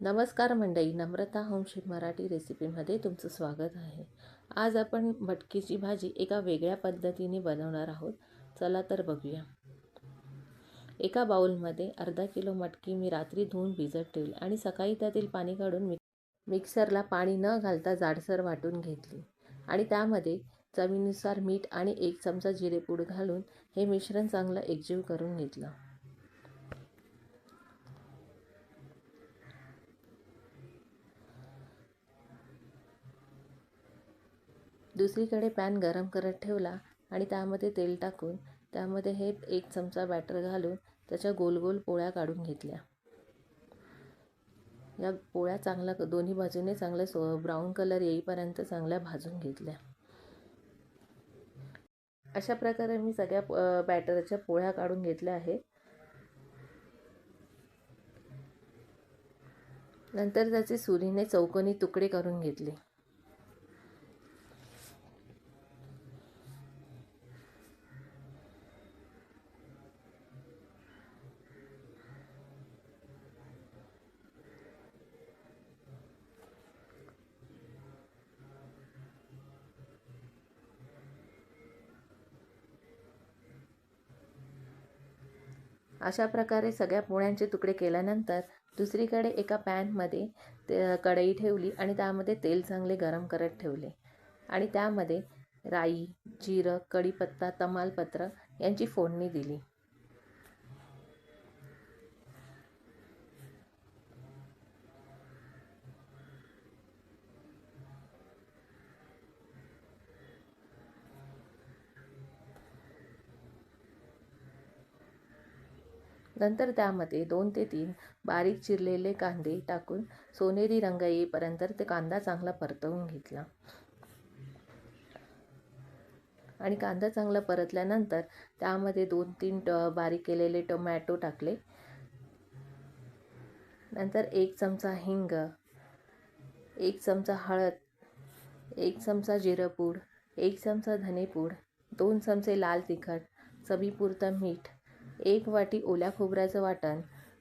नमस्कार मंडई नम्रता होमशीट मराठी रेसिपीमध्ये तुमचं स्वागत आहे. आज आपण मटकीची भाजी एका वेगळ्या पद्धतीने बनवणार आहोत. चला तर बघूया. एका बाउलमध्ये अर्धा किलो मटकी मी रात्री धुवून भिजत ठेवली आणि सकाळी त्यातील पाणी काढून मिक मिक्सरला पाणी न घालता जाडसर वाटून घेतली. आणि त्यामध्ये चवीनुसार मीठ आणि एक चमचा जिरेपूड घालून हे मिश्रण चांगलं एकजीव करून घेतलं. दुसरीकडे पॅन गरम करत ठेवला आणि त्यामध्ये तेल टाकून त्यामध्ये हे एक चमचा बॅटर घालून त्याच्या गोल गोल पोळ्या काढून घेतल्या. या पोळ्या चांगल्या दोन्ही बाजूने चांगल्या सो ब्राऊन कलर येईपर्यंत चांगल्या भाजून घेतल्या. अशा प्रकारे मी सगळ्या बॅटरच्या पोळ्या काढून घेतल्या आहेत. नंतर त्याचे सुरीने चौकोनी तुकडे करून घेतले. अशा प्रकारे सगळ्या पोळ्यांचे तुकडे केल्यानंतर दुसरीकडे एका पॅनमध्ये ते कढई ठेवली आणि त्यामध्ये तेल चांगले गरम करत ठेवले. आणि त्यामध्ये राई जिरं कढीपत्ता तमालपत्र यांची फोडणी दिली. नंतर त्यामध्ये दोन ते तीन बारीक चिरलेले कांदे टाकून सोनेरी रंग येईपर्यंत ते कांदा चांगला परतवून घेतला. आणि कांदा चांगला परतल्यानंतर त्यामध्ये दोन तीन ट बारीक केलेले टोमॅटो टाकले. नंतर एक चमचा हिंग एक चमचा हळद एक चमचा जिरंपूड एक चमचा धनेपूड दोन चमचे लाल तिखट चवीपुरतं मीठ एक वाटी ओल्या खोबऱ्याचं वाटण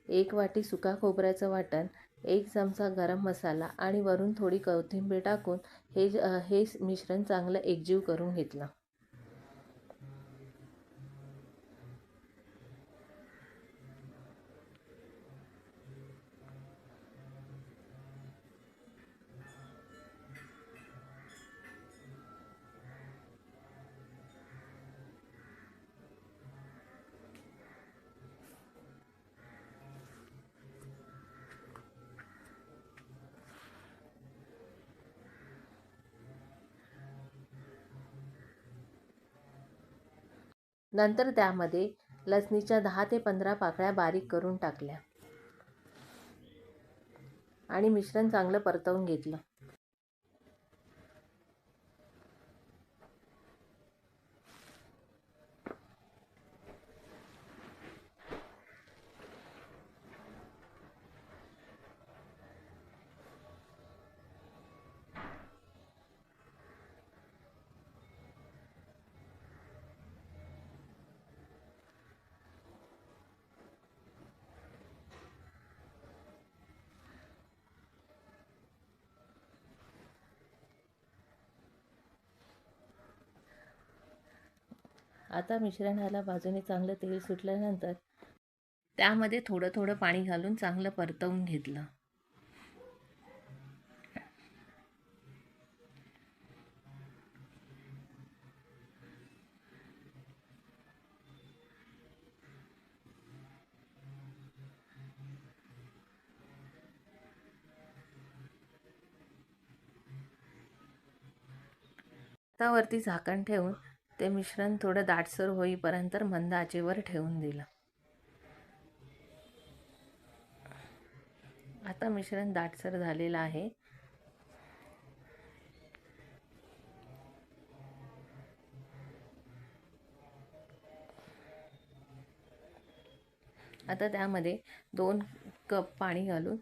एक वाटी सुका खोबऱ्याचं वाटण एक चमचा गरम मसाला आणि वरून थोडी कोथिंबीर टाकून हे हे मिश्रण चांगलं एकजीव करून घेतलं. नंतर त्यामध्ये लसणीच्या दहा ते पंधरा पाकळ्या बारीक करून टाकल्या आणि मिश्रण चांगलं परतवून घेतलं. आता मिश्रणाला बाजूने चांगलं तेल सुटल्यानंतर त्यामध्ये थोडं थोडं पाणी घालून चांगलं परतवून घेतलं. वरती झाकण ठेवून ते मिश्रण थोडं दाटसर होईपर्यंत मंद आचेवर ठेवून दिलं. आता मिश्रण दाटसर झालेलं आहे. आता त्यामध्ये दोन कप पाणी घालून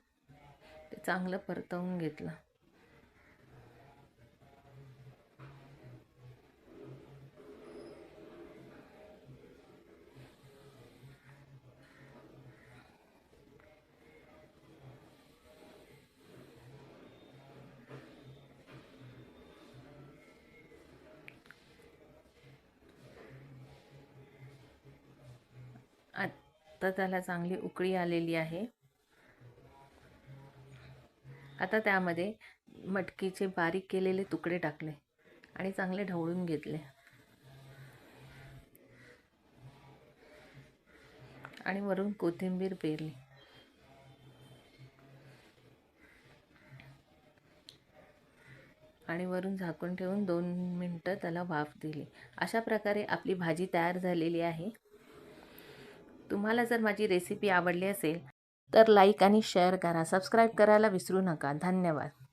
ते चांगलं परतवून घेतलं. आता त्याला चांगली उकळी आलेली आहे. आता त्यामध्ये मटकीचे बारीक केलेले तुकडे टाकले आणि चांगले ढवळून घेतले. आणि वरून कोथिंबीर पेरली. आणि वरून झाकून ठेवून दोन मिनटं त्याला वाफ दिली. अशा प्रकारे आपली भाजी तयार झालेली आहे. तुम्हाला जर माझी रेसिपी आवडली असेल तर लाईक आणि शेअर करा. सबस्क्राईब करायला विसरू नका. धन्यवाद.